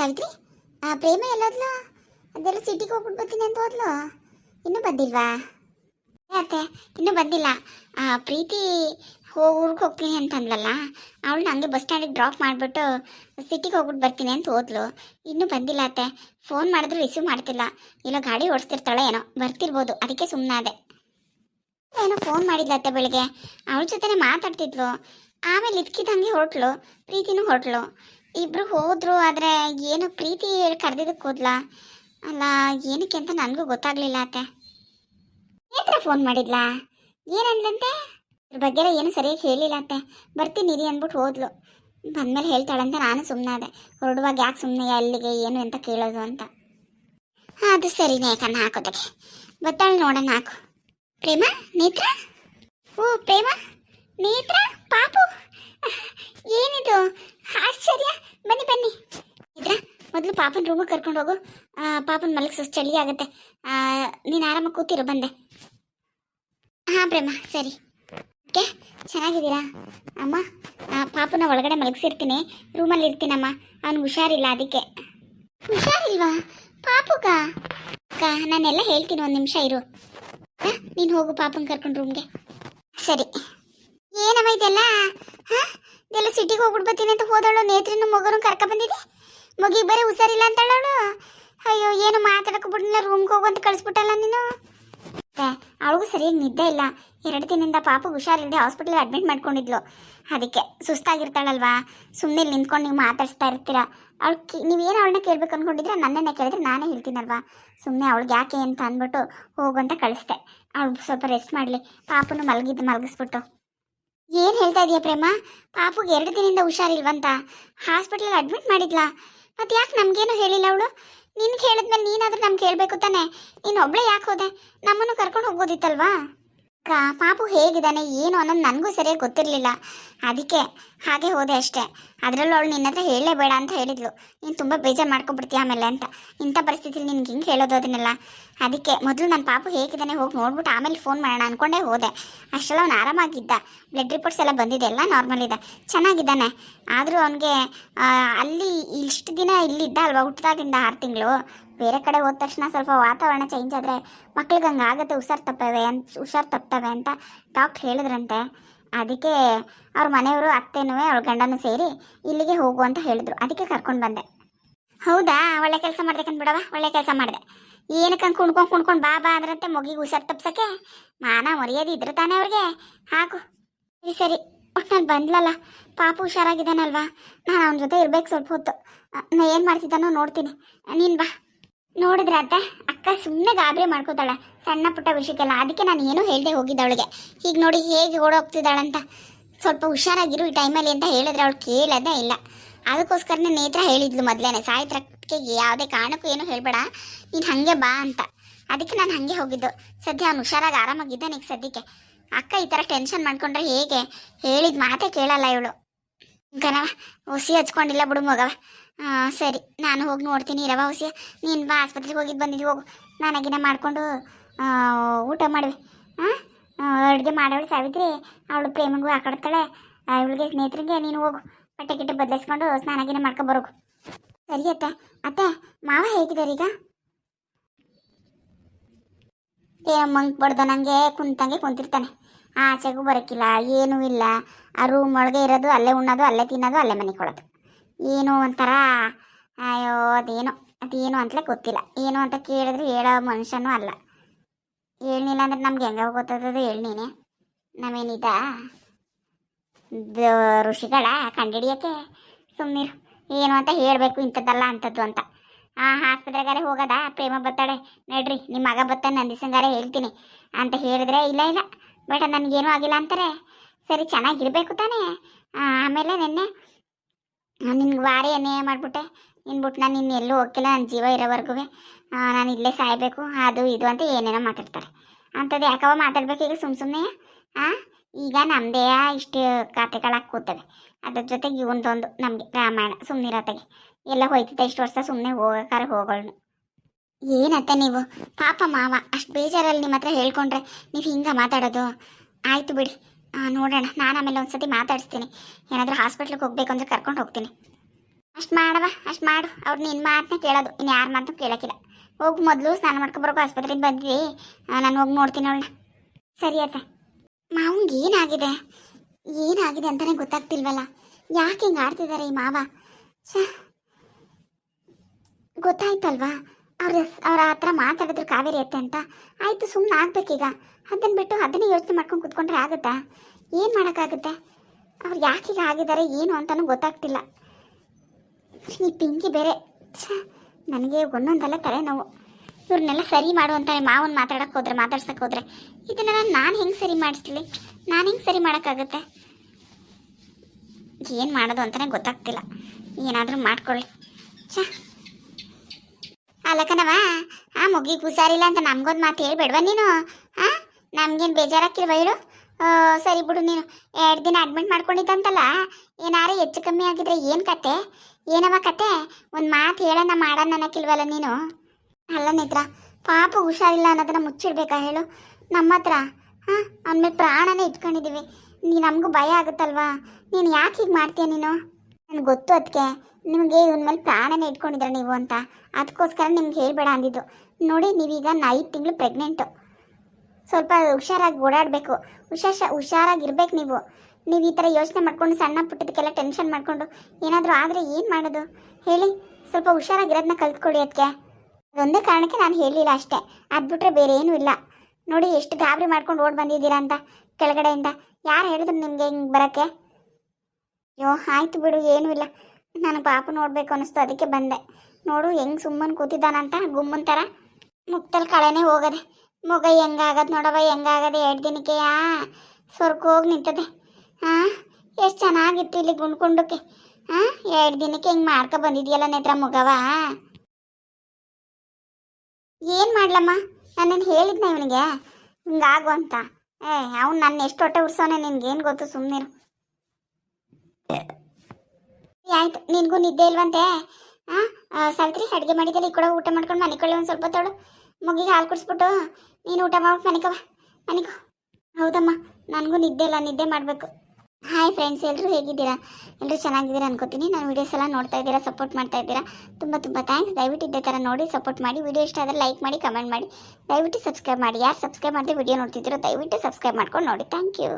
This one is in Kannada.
ಸಾವಿತ್ರಿ? ಆ ಪ್ರೇಮ ಎಲ್ಲೋದ್ಲು? ಅದೆಲ್ಲ ಸಿಟಿಗೆ ಹೋಗ್ಬಿಟ್ಟು ಬರ್ತೀನಿ ಅಂತ ಹೋದ್ಲು? ಇನ್ನೂ ಬಂದಿಲ್ವಾ? ಅತ್ತೆ ಇನ್ನೂ ಬಂದಿಲ್ಲ. ಆ, ಪ್ರೀತಿ ಊರಿಗೆ ಹೋಗ್ತೀನಿ ಅಂತಂದ್ಲಲ್ಲ ಅವಳು ನನಗೆ ಬಸ್ ಸ್ಟ್ಯಾಂಡಿಗೆ ಡ್ರಾಪ್ ಮಾಡಿಬಿಟ್ಟು ಸಿಟಿಗೆ ಹೋಗ್ಬಿಟ್ಟು ಬರ್ತೀನಿ ಅಂತ ಹೋದ್ಲು. ಇನ್ನೂ ಬಂದಿಲ್ಲ ಅತ್ತೆ. ಫೋನ್ ಮಾಡಿದ್ರು ರಿಸೀವ್ ಮಾಡ್ತಿಲ್ಲ. ಇಲ್ಲ ಗಾಡಿ ಓಡಿಸ್ತಿರ್ತಾಳೆ ಏನೋ ಬರ್ತಿರ್ಬೋದು. ಅದಕ್ಕೆ ಸುಮ್ಮನಾದೆ ಏನೋ ಫೋನ್ ಮಾಡಿದ್ಲ ಅತ್ತೆ ಬೆಳಿಗ್ಗೆ. ಅವಳ ಜೊತೆನೆ ಮಾತಾಡ್ತಿದ್ಲು. ಆಮೇಲೆ ಇದ್ಕಿದ್ದಂಗೆ ಹೊರಟ್ಲು. ಪ್ರೀತಿನೂ ಹೊರಟ್ಲು. ಇಬ್ರು ಹೋದ್ರು, ಆದ್ರೆ ಏನು ಪ್ರೀತಿ ಕರೆದಿದ್ದಕ್ಕೆ ಹೋದ್ಲಾ? ಅಲ್ಲ, ಏನಕ್ಕೆ ಅಂತ ನನಗೂ ಗೊತ್ತಾಗ್ಲಿಲ್ಲ ಅತ್ತೆ. ನೇತ್ರ ಫೋನ್ ಮಾಡಿದ್ಲಾ? ಏನಂದಂತೆ ಇದ್ರ ಬಗ್ಗೆ ಏನು ಸರಿಯಾಗಿ ಹೇಳಿಲ್ಲ ಅತ್ತೆ. ಬರ್ತೀನಿ ಇರಿ ಅಂದ್ಬಿಟ್ಟು ಹೋದ್ಲು. ಬಂದ್ಮೇಲೆ ಹೇಳ್ತಾಳಂತ, ನಾನು ಸುಮ್ಮನಾದೆ ಹೊರಡುವಾಗ ಯಾಕೆ ಸುಮ್ಮನೆ ಅಲ್ಲಿಗೆ ಏನು ಅಂತ ಕೇಳೋದು ಅಂತ. ಹಾಂ, ಅದು ಸರಿನೇ ಕಣ್ಣು ಹಾಕೋದಕ್ಕೆ. ಗೊತ್ತಾಳ ನೋಡೋಣ, ಹಾಕು. ಪ್ರೇಮ? ನೇತ್ರ? ಓ, ಪ್ರೇಮ? ನೇತ್ರ? ಪಾಪು? ಏನಿದು? ಮೊದಲು ಪಾಪನ ರೂಮಿಗೆ ಕರ್ಕೊಂಡು ಹೋಗು. ಪಾಪನ ಮಲಗಿಸು ಚಳಿ ಆಗುತ್ತೆ. ನೀನು ಆರಾಮಾಗಿ ಕೂತಿರು, ಬಂದೆ. ಹಾಂ, ಪ್ರೇಮ, ಸರಿ. ಓಕೆ, ಚೆನ್ನಾಗಿದ್ದೀರಾ? ಅಮ್ಮ ಪಾಪನ ಒಳಗಡೆ ಮಲಗಿಸಿರ್ತೀನಿ. ರೂಮಲ್ಲಿ ಇರ್ತೀನಮ್ಮ. ಅವ್ನಿಗೆ ಹುಷಾರಿಲ್ಲ ಅದಕ್ಕೆ. ಹುಷಾರಿಲ್ವಾ? ಪಾಪುಗ ಅಕ್ಕ, ನಾನೆಲ್ಲ ಹೇಳ್ತೀನಿ ಒಂದು ನಿಮಿಷ ಇರು. ನೀನು ಹೋಗು ಪಾಪನ ಕರ್ಕೊಂಡು ರೂಮ್ಗೆ ಸರಿ. ಏನಮ್ಮ ಇದೆಲ್ಲ? ಹಾಂ, ಇದೆಲ್ಲ ಸಿಟಿಗೆ ಹೋಗ್ಬಿಟ್ಟು ಬರ್ತೀನಿ ಅಂತ ಹೋದಳು, ನೇತ್ರಿನ ಮಗನೂ ಕರ್ಕ ಬಂದಿದೆ ಮಗಿಗೆ ಬರೀ ಹುಷಾರಿಲ್ಲ ಅಂತಳವಳು? ಅಯ್ಯೋ, ಏನು ಮಾತಾಡಕ್ಕೆ ಬಿಡಲಿಲ್ಲ ರೂಮ್ಗೆ ಹೋಗು ಅಂತ ಕಳಿಸ್ಬಿಟ್ಟಲ್ಲ ನೀನು? ಅವಳಿಗೂ ಸರಿಯಾಗಿ ನಿದ್ದೆ ಇಲ್ಲ. ಎರಡು ದಿನದಿಂದ ಪಾಪ ಹುಷಾರಿಲ್ಲದೆ ಹಾಸ್ಪಿಟಲ್ ಅಡ್ಮಿಟ್ ಮಾಡ್ಕೊಂಡಿದ್ಲು. ಅದಕ್ಕೆ ಸುಸ್ತಾಗಿರ್ತಾಳಲ್ವಾ? ಸುಮ್ಮನೆ ನಿಂತ್ಕೊಂಡು ನೀವು ಮಾತಾಡಿಸ್ತಾ ಇರ್ತೀರಾ? ಅವಳು ನೀವೇನು ಅವಳನ್ನ ಕೇಳ್ಬೇಕು ಅಂದ್ಕೊಂಡಿದ್ರೆ ನನ್ನನ್ನೇ ಕೇಳಿದ್ರೆ ನಾನೇ ಹೇಳ್ತೀನಲ್ವ? ಸುಮ್ಮನೆ ಅವಳಿಗೆ ಯಾಕೆ ಅಂತ ಅಂದ್ಬಿಟ್ಟು ಹೋಗು ಅಂತ ಕಳಿಸ್ದೆ. ಅವಳು ಸ್ವಲ್ಪ ರೆಸ್ಟ್ ಮಾಡಲಿ. ಪಾಪನು ಮಲಗಿದ್ದು ಮಲಗಿಸ್ಬಿಟ್ಟು. ಏನು ಹೇಳ್ತಾ ಇದೆಯಾ ಪ್ರೇಮ? ಪಾಪುಗೆ ಎರಡು ದಿನದಿಂದ ಹುಷಾರಿಲ್ವಂತ? ಹಾಸ್ಪಿಟ್ಲಲ್ಲಿ ಅಡ್ಮಿಟ್ ಮಾಡಿದ್ಲಾ? ಮತ್ತೆ ಯಾಕೆ ನಮಗೇನು ಹೇಳಿಲ್ಲ ಅವಳು? ನಿನ್ಗೆ ಹೇಳಿದ್ಮೇಲೆ ನೀನಾದ್ರೂ ನಮ್ಗೆ ಕೇಳಬೇಕು ತಾನೆ? ನೀನು ಒಬ್ಳೆ ಯಾಕೆ ಹೋದೆ? ನಮ್ಮನ್ನು ಕರ್ಕೊಂಡು ಹೋಗ್ಬೋದಿತ್ತಲ್ವಾ? ಕಾ ಪಾಪು ಹೇಗಿದ್ದಾನೆ, ಏನು ಅನ್ನೋದು ನನಗೂ ಸರಿಯಾಗಿ ಗೊತ್ತಿರಲಿಲ್ಲ. ಅದಕ್ಕೆ ಹಾಗೆ ಹೋದೆ ಅಷ್ಟೇ. ಅದರಲ್ಲೂ ಅವಳು ನಿನ್ನ ಹತ್ರ ಹೇಳಲೇಬೇಡ ಅಂತ ಹೇಳಿದ್ಲು. ನೀನು ತುಂಬ ಬೇಜಾರು ಮಾಡ್ಕೊಬಿಡ್ತೀಯ ಆಮೇಲೆ ಅಂತ. ಇಂಥ ಪರಿಸ್ಥಿತಿಲಿ ನಿನ್ಗೆ ಹಿಂಗೆ ಹೇಳೋದು ಅದನ್ನೆಲ್ಲ? ಅದಕ್ಕೆ ಮೊದಲು ನನ್ನ ಪಾಪು ಹೇಗಿದ್ದಾನೆ ಹೋಗಿ ನೋಡ್ಬಿಟ್ಟು ಆಮೇಲೆ ಫೋನ್ ಮಾಡೋಣ ಅಂದ್ಕೊಂಡೇ ಹೋದೆ. ಅಷ್ಟೆಲ್ಲ ಅವ್ನು ಆರಾಮಾಗಿದ್ದ. ಬ್ಲಡ್ ರಿಪೋರ್ಟ್ಸ್ ಎಲ್ಲ ಬಂದಿದೆ ಎಲ್ಲ ನಾರ್ಮಲ್ ಇದೆ. ಚೆನ್ನಾಗಿದ್ದಾನೆ. ಆದರೂ ಅವನಿಗೆ ಅಲ್ಲಿ ಇಷ್ಟು ದಿನ ಇಲ್ಲಿದ್ದ ಅಲ್ವಾ ಹುಟ್ಟಿದಾಗಿಂದ ಆರು ತಿಂಗಳು? ಬೇರೆ ಕಡೆ ಹೋದ ತಕ್ಷಣ ಸ್ವಲ್ಪ ವಾತಾವರಣ ಚೇಂಜ್ ಆದರೆ ಮಕ್ಳಿಗೆ ಹಂಗೆ ಆಗುತ್ತೆ, ಹುಷಾರು ತಪ್ಪವೆ ಅಂತ, ಹುಷಾರು ತಪ್ತವೆ ಅಂತ ಡಾಕ್ಟ್ರ್ ಹೇಳಿದ್ರಂತೆ. ಅದಕ್ಕೆ ಅವ್ರ ಮನೆಯವರು ಅತ್ತೆನೂ ಅವ್ರ ಗಂಡನು ಸೇರಿ ಇಲ್ಲಿಗೆ ಹೋಗು ಅಂತ ಹೇಳಿದ್ರು. ಅದಕ್ಕೆ ಕರ್ಕೊಂಡು ಬಂದೆ. ಹೌದಾ? ಒಳ್ಳೆ ಕೆಲಸ ಮಾಡ್ದೆ ಬಿಡವ ಒಳ್ಳೆ ಕೆಲಸ ಮಾಡಿದೆ. ಏನಕ್ಕೆ ಕುಣ್ಕೊಂಡು ಕುಣ್ಕೊಂಡು ಬಾ ಬಾ ಅಂದ್ರಂತೆ ಮಗಿಗೆ ಹುಷಾರು ತಪ್ಸಕ್ಕೆ? ಮಾನ ಮರ್ಯಾದೆ ಇದ್ರೆ ತಾನೇ ಅವ್ರಿಗೆ? ಹಾಕು. ಸರಿ ಸರಿ. ನಾನು ಬಂದ್ಲಲ್ಲ, ಪಾಪ ಹುಷಾರಾಗಿದ್ದಾನಲ್ವಾ? ನಾನು ಅವನ ಜೊತೆ ಇರ್ಬೇಕು ಸ್ವಲ್ಪ ಹೊತ್ತು. ಏನು ಮಾಡ್ತಿದ್ದಾನೋ ನೋಡ್ತೀನಿ. ನೀನು ಬಾ. ನೋಡಿದ್ರೆ ಅತ್ತೆ, ಅಕ್ಕ ಸುಮ್ಮನೆ ಗಾಬರಿ ಮಾಡ್ಕೋತಾಳೆ ಸಣ್ಣ ಪುಟ್ಟ ವಿಷಯಕ್ಕೆಲ್ಲ. ಅದಕ್ಕೆ ನಾನು ಏನೂ ಹೇಳ್ದೆ ಹೋಗಿದ್ದೆ ಅವಳಿಗೆ ಈಗ ನೋಡಿ ಹೇಗೆ ಓಡೋಗ್ತಿದ್ದಾಳಂತ. ಸ್ವಲ್ಪ ಹುಷಾರಾಗಿರು ಈ ಟೈಮಲ್ಲಿ ಅಂತ ಹೇಳಿದ್ರೆ ಅವಳು ಕೇಳೋದೇ ಇಲ್ಲ. ಅದಕ್ಕೋಸ್ಕರನೇ ನೇತ್ರ ಹೇಳಿದ್ಲು ಮೊದಲೇನೆ, ಸಾಯಿತ್ರಕ್ಕೆ ಯಾವುದೇ ಕಾರಣಕ್ಕೂ ಏನೂ ಹೇಳಬೇಡ, ನೀನು ಹಾಗೆ ಬಾ ಅಂತ. ಅದಕ್ಕೆ ನಾನು ಹಾಗೆ ಹೋಗಿದ್ದು. ಸದ್ಯ ಅವ್ನು ಹುಷಾರಾಗಿ ಆರಾಮಾಗಿದ್ದಾನೆ ಈಗ ಸದ್ಯಕ್ಕೆ. ಅಕ್ಕ ಈ ಥರ ಟೆನ್ಷನ್ ಮಾಡ್ಕೊಂಡ್ರೆ ಹೇಗೆ? ಹೇಳಿದ ಮಾತೇ ಕೇಳಲ್ಲ ಇವಳು. ಗನವ ಹುಸಿ ಹಚ್ಕೊಂಡಿಲ್ಲ ಬಿಡು ಮಗವ. ಆ, ಸರಿ. ನಾನು ಹೋಗಿ ನೋಡ್ತೀನಿ ರವ ಹುಸಿ ನೀನು ಬಾ ಆಸ್ಪತ್ರೆಗೆ ಹೋಗಿದ್ದು ಬಂದಿದ್ದು ಹೋಗು. ನಾನಾಗಿನ ಮಾಡಿಕೊಂಡು ಊಟ ಮಾಡುವೆ. ಹಾಂ ಅಡುಗೆ ಮಾಡೋಳು ಸಾವಿತ್ರಿ. ಅವಳು ಪ್ರೇಮಗೂ ಆಕಾಡ್ತಾಳೆ ಇವಳಿಗೆ ಸ್ನೇಹಿತರಿಗೆ ನೀನು ಹೋಗು. ಬಟ್ಟೆ ಗಿಟ್ಟೆ ಬದಲಾಯಿಸ್ಕೊಂಡು ಸ್ನಾನಗಿನ ಮಾಡ್ಕೊಬರೋಗು ಸರಿ ಅತ್ತೆ. ಅತ್ತೆ ಮಾವ ಹೇಗಿದ್ದಾರೆ ಈಗ? ಮಂಕ್ ಬಡ್ದ ನನಗೆ ಕುಂತಂಗೆ ಕುಂತಿರ್ತಾನೆ. ಆಚೆಗೂ ಬರೋಕ್ಕಿಲ್ಲ ಏನೂ ಇಲ್ಲ. ಆ ರೂಮ್ ಒಳಗೆ ಇರೋದು ಅಲ್ಲೇ ಉಣ್ಣೋದು ಅಲ್ಲೇ ತಿನ್ನೋದು ಅಲ್ಲೇ ಮನೆ ಕೊಡೋದು. ಏನೋ ಒಂಥರ, ಅಯ್ಯೋ, ಅದೇನೋ, ಅದೇನು ಅಂತಲೇ ಗೊತ್ತಿಲ್ಲ. ಏನು ಅಂತ ಕೇಳಿದ್ರೆ ಹೇಳೋ ಮನುಷ್ಯನೂ ಅಲ್ಲ. ಹೇಳಿಲ್ಲ ಅಂದ್ರೆ ನಮ್ಗೆ ಹೆಂಗ ಗೊತ್ತದದು ಹೇಳಿ ನೀನೆ ನಾವೇನಿದ ಋಷಿಗಳ ಕಂಡಿಡಿಯೋಕ್ಕೆ ಸುಮ್ಮನಿರು ಏನು ಅಂತ ಹೇಳಬೇಕು ಇಂಥದ್ದಲ್ಲ ಅಂಥದ್ದು ಅಂತ. ಆ ಆಸ್ಪತ್ರೆಗಾರೆ ಹೋಗೋದಾ? ಪ್ರೇಮ ಬರ್ತಾಳೆ. ನಡ್ರಿ ನಿಮ್ಮ ಮಗ ಬರ್ತಾನೆ ನಂದಿಸಂಗಾರೆ ಹೇಳ್ತೀನಿ ಅಂತ ಹೇಳಿದ್ರೆ, ಇಲ್ಲ ಇಲ್ಲ. ಬಟ್ ನನಗೇನು ಆಗಿಲ್ಲ ಅಂತಾರೆ. ಸರಿ, ಚೆನ್ನಾಗಿರಬೇಕು ತಾನೇ. ಆಮೇಲೆ ನಿನ್ನೆ ನಿನ್ಗೆ ಭಾರಿ ಅನ್ಯಾಯ ಮಾಡಿಬಿಟ್ಟೆ. ನಿನ್ಬಿಟ್ಟು ನಾನು ಇನ್ನು ಎಲ್ಲೂ ಹೋಗಿಲ್ಲ ನನ್ನ ಜೀವ ಇರೋವರೆಗೂ ನಾನು ಇಲ್ಲೇ ಸಾಯಬೇಕು, ಅದು ಇದು ಅಂತ ಏನೇನೋ ಮಾತಾಡ್ತಾರೆ. ಅಂಥದ್ದು ಯಾಕವ ಮಾತಾಡ್ಬೇಕು ಈಗ ಸುಮ್ಮ ಸುಮ್ಮನೆ ಹಾಂ ಈಗ ನಮ್ಮದೇ ಇಷ್ಟು ಕತೆಗಳಾಗಿ ಕೂತವೆ. ಅದ್ರ ಜೊತೆಗೆ ಇವನ್ದೊಂದು ನಮಗೆ ರಾಮಾಯಣ ಸುಮ್ಮನಿರತ್ತಾಗೆ ಎಲ್ಲ ಹೋಯ್ತಿದ್ದೆ ಇಷ್ಟು ವರ್ಷ ಸುಮ್ಮನೆ ಹೋಗಕ್ಕಾರ ಹೋಗೋಣ ಏನತ್ತೆ ನೀವು? ಪಾಪ ಮಾವ, ಅಷ್ಟು ಬೇಜಾರಲ್ಲಿ ನಿಮ್ಮ ಹತ್ರ ಹೇಳ್ಕೊಂಡ್ರೆ ನೀವು ಹಿಂಗೆ ಮಾತಾಡೋದು? ಆಯಿತು ಬಿಡಿ. ನೋಡೋಣ. ನಾನು ಆಮೇಲೆ ಒಂದ್ಸತಿ ಮಾತಾಡಿಸ್ತೀನಿ. ಏನಾದರೂ ಹಾಸ್ಪಿಟ್ಲಿಗೆ ಹೋಗ್ಬೇಕು ಅಂದ್ರೆ ಕರ್ಕೊಂಡು ಹೋಗ್ತೀನಿ. ಅಷ್ಟು ಮಾಡವ ಅಷ್ಟು ಮಾಡು. ಅವ್ರು ನಿನ್ನ ಮಾತನ್ನ ಕೇಳೋದು. ಇನ್ನು ಯಾರ ಮಾತು ಕೇಳೋಕ್ಕಿಲ್ಲ. ಹೋಗಿ ಮೊದಲು ಸ್ನಾನ ಮಾಡ್ಕೊಬರೋಕೆ ಆಸ್ಪತ್ರೆಗೆ ಬಂದ್ವಿ. ನಾನು ಹೋಗಿ ನೋಡ್ತೀನಿ ಅವಳನ್ನ. ಸರಿ ಆತ ಮಾವಂಗೆ ಏನಾಗಿದೆ? ಏನಾಗಿದೆ ಅಂತಲೇ ಗೊತ್ತಾಗ್ತಿಲ್ವಲ್ಲ? ಯಾಕೆ ಹಿಂಗೆ ಆಡ್ತಿದ್ದಾರೆ ಈ ಮಾವ? ಗೊತ್ತಾಯ್ತಲ್ವಾ? ಅವ್ರ ಅವ್ರ ಹತ್ರ ಮಾತಾಡಿದ್ರು ಕಾವೇರಿ ಅತ್ತೆ ಅಂತ. ಆಯಿತು ಸುಮ್ಮನೆ ಆಗ್ಬೇಕೀಗ. ಅದನ್ನು ಬಿಟ್ಟು ಅದನ್ನೇ ಯೋಚನೆ ಮಾಡ್ಕೊಂಡು ಕುತ್ಕೊಂಡ್ರೆ ಆಗುತ್ತಾ? ಏನು ಮಾಡೋಕ್ಕಾಗುತ್ತೆ? ಅವ್ರು ಯಾಕೀಗ ಆಗಿದ್ದಾರೆ, ಏನು ಅಂತಲೂ ಗೊತ್ತಾಗ್ತಿಲ್ಲ. ಈ ಪಿಂಕಿ ಬೇರೆ, ಛ, ನನಗೆ ಒಂದೊಂದಲ್ಲ ತಲೆನೋವು. ಇವ್ರನ್ನೆಲ್ಲ ಸರಿ ಮಾಡು ಅಂತಾರೆ ಮಾವನ್ ಮಾತಾಡಕ್ಕೆ ಹೋದ್ರೆ ಮಾತಾಡ್ಸಕ್ಕೆ ಹೋದ್ರೆ. ಇದನ್ನೆಲ್ಲ ನಾನು ಹೆಂಗೆ ಸರಿ ಮಾಡಿಸ್ಲಿ? ನಾನು ಹೆಂಗೆ ಸರಿ ಮಾಡೋಕ್ಕಾಗುತ್ತೆ? ಏನು ಮಾಡೋದು ಅಂತಲೇ ಗೊತ್ತಾಗ್ತಿಲ್ಲ. ಏನಾದರೂ ಮಾಡ್ಕೊಳ್ಳಿ. ಛ ಅಲ್ಲಕನವ ಆ ಮುಗಿಗೆ ಹುಷಾರಿಲ್ಲ ಅಂತ ನಮ್ಗೊಂದು ಮಾತು ಹೇಳ್ಬೇಡ್ವ ನೀನು? ಆ? ನಮ್ಗೇನು ಬೇಜಾರಾಕಿಲ್ವ ಹೇಳು ಸರಿ ಬಿಡು ನೀನು. ಎರಡು ದಿನ ಅಡ್ಮಿಟ್ ಮಾಡ್ಕೊಂಡಿದ್ದಂತಲ್ಲ, ಏನಾರು ಹೆಚ್ಚು ಕಮ್ಮಿ ಆಗಿದ್ರೆ ಏನು ಕತೆ? ಏನವ ಕತೆ? ಒಂದು ಮಾತು ಹೇಳೋಣ ಮಾಡೋಣ ಅನ್ನಕ್ಕಿಲ್ವಲ್ಲ ನೀನು? ಅಲ್ಲ ನಿದ್ರ, ಪಾಪ ಹುಷಾರಿಲ್ಲ ಅನ್ನೋದನ್ನ ಮುಚ್ಚಿಡ್ಬೇಕಾ ಹೇಳು? ನಮ್ಮ ಹತ್ರ, ಹಾಂ? ಅವನ ಪ್ರಾಣನೇ ಇಟ್ಕೊಂಡಿದ್ದೀವಿ ನೀ ನಮಗೂ ಭಯ ಆಗುತ್ತಲ್ವಾ? ನೀನು ಯಾಕೆ ಹೀಗೆ ಮಾಡ್ತೀಯ ನೀನು? ನನಗೆ ಗೊತ್ತು ಅದಕ್ಕೆ? ನಿಮಗೆ ಇವನ ಮೇಲೆ ಪ್ರಾಣನೇ ಇಟ್ಕೊಂಡಿದ್ದೀರ ನೀವು ಅಂತ. ಅದಕ್ಕೋಸ್ಕರ ನಿಮ್ಗೆ ಹೇಳ್ಬೇಡ ಅಂದಿದ್ದು. ನೋಡಿ, ನೀವೀಗ ಐದು ತಿಂಗಳು ಪ್ರೆಗ್ನೆಂಟು ಸ್ವಲ್ಪ ಹುಷಾರಾಗಿ ಓಡಾಡಬೇಕು. ಹುಷಾರ ಹುಷಾರಾಗಿರ್ಬೇಕು ನೀವು. ನೀವು ಈ ಥರ ಯೋಚನೆ ಮಾಡ್ಕೊಂಡು ಸಣ್ಣ ಪುಟ್ಟದಕ್ಕೆಲ್ಲ ಟೆನ್ಷನ್ ಮಾಡಿಕೊಂಡು ಏನಾದರೂ ಆದರೆ ಏನು ಮಾಡೋದು? ಹೇಳಿ, ಸ್ವಲ್ಪ ಹುಷಾರಾಗಿರೋದನ್ನ ಕಲ್ತ್ಕೊಳ್ಳಿ ಅದಕ್ಕೆ. ಅದೊಂದೇ ಕಾರಣಕ್ಕೆ ನಾನು ಹೇಳಿಲ್ಲ ಅಷ್ಟೇ. ಅದು ಬಿಟ್ಟರೆ ಬೇರೆ ಏನೂ ಇಲ್ಲ. ನೋಡಿ, ಎಷ್ಟು ಗಾಬರಿ ಮಾಡ್ಕೊಂಡು ಓಡ್ ಬಂದಿದ್ದೀರಾ ಅಂತ, ಕೆಳಗಡೆಯಿಂದ. ಯಾರು ಹೇಳಿದ್ರು ನಿಮಗೆ ಹಿಂಗೆ ಬರೋಕ್ಕೆ? ಅಯ್ಯೋ, ಆಯ್ತು ಬಿಡು, ಏನೂ ಇಲ್ಲ. ನನಗೆ ಪಾಪ ನೋಡಬೇಕು ಅನಿಸ್ತು, ಅದಕ್ಕೆ ಬಂದೆ. ನೋಡು, ಹೆಂಗೆ ಸುಮ್ಮನೆ ಕೂತಿದ್ದಾನಂತ, ಗುಮ್ಮನ್ ಥರ ಮುಕ್ತಲ್ಲಿ ಕಳೆನೇ ಹೋಗದೆ. ಮುಗ ಹೆಂಗಾಗದ್ ನೋಡವ ಹೆಂಗಾಗದೆ ಎರಡು ದಿನಕ್ಕೆ ಯಾ ಸ್ವರ್ಗ ಹೋಗಿ ನಿಂತದೆ. ಹಾಂ ಎಷ್ಟು ಚೆನ್ನಾಗಿತ್ತು ಇಲ್ಲಿ ಗುಂಡ್ಕೊಂಡಕ್ಕೆ ಹಾಂ ಎರಡು ದಿನಕ್ಕೆ ಹಿಂಗೆ ಮಾಡ್ಕೊ ಬಂದಿದ್ಯಲ್ಲ ನೇತ್ರ ಮುಗವ ಏನು ಮಾಡ್ಲಮ್ಮ? ನಾನೇನು ಹೇಳಿದ್ನ ಇವನಿಗೆ? ಹಿಂಗಾಗು ಅಂತ. ಏ, ಅವ್ನು ನನ್ನ ಎಷ್ಟು ಹೊಟ್ಟೆ ಉರ್ಸೋನೆ ನಿನ್ಗೇನು ಗೊತ್ತು ಸುಮ್ಮನಿರು ಆಯ್ತು, ನಿನಗೂ ನಿದ್ದೆ ಇಲ್ವಂತೆ? ಸಾವಿತ್ರಿ, ಅಡುಗೆ ಮಾಡಿದ್ದಲ್ಲಿ ಈ ಕೂಡ ಊಟ ಮಾಡ್ಕೊಂಡು ಮನಿಕೊಳ್ಳಿ ಒಂದು ಸ್ವಲ್ಪ ತೊಳು. ಮುಗಿಗೆ ಹಾಲು ಕುಡಿಸ್ಬಿಟ್ಟು, ನೀನು ಊಟ ಮಾಡ್ಬಿಟ್ಟು ಮನಿಕವ ಮನಿಕೋ ಹೌದಮ್ಮ, ನನಗೂ ನಿದ್ದೆ ಇಲ್ಲ, ನಿದ್ದೆ ಮಾಡಬೇಕು. ಹಾಯ್ ಫ್ರೆಂಡ್ಸ್ ಎಲ್ಲರೂ ಹೇಗಿದ್ದೀರಾ? ಎಲ್ಲರೂ ಚೆನ್ನಾಗಿದ್ದೀರಾ ಅನ್ಕೋತೀನಿ. ನಾನು ವೀಡಿಯೋಸ್ ಎಲ್ಲ ನೋಡ್ತಾ ಇದ್ದೀರಾ ಸಪೋರ್ಟ್ ಮಾಡ್ತಾ ಇದ್ದೀರಾ? ತುಂಬ ತುಂಬ ಥ್ಯಾಂಕ್ಸ್ ದಯವಿಟ್ಟು ಇದೇ ಥರ ನೋಡಿ ಸಪೋರ್ಟ್ ಮಾಡಿ. ವಿಡಿಯೋ ಇಷ್ಟ ಆದರೆ ಲೈಕ್ ಮಾಡಿ ಕಮೆಂಟ್ ಮಾಡಿ. ದಯವಿಟ್ಟು ಸಬ್ಸ್ಕ್ರೈಬ್ ಮಾಡಿ. ಯಾರು ಸಬ್ಸ್ಕ್ರೈಬ್ ಮಾಡಿದ್ರೆ ವಿಡಿಯೋ ನೋಡ್ತಿದ್ದೀರೋ, ದಯವಿಟ್ಟು ಸಬ್ಸ್ಕ್ರೈಬ್ ಮಾಡ್ಕೊಂಡು ನೋಡಿ. Thank you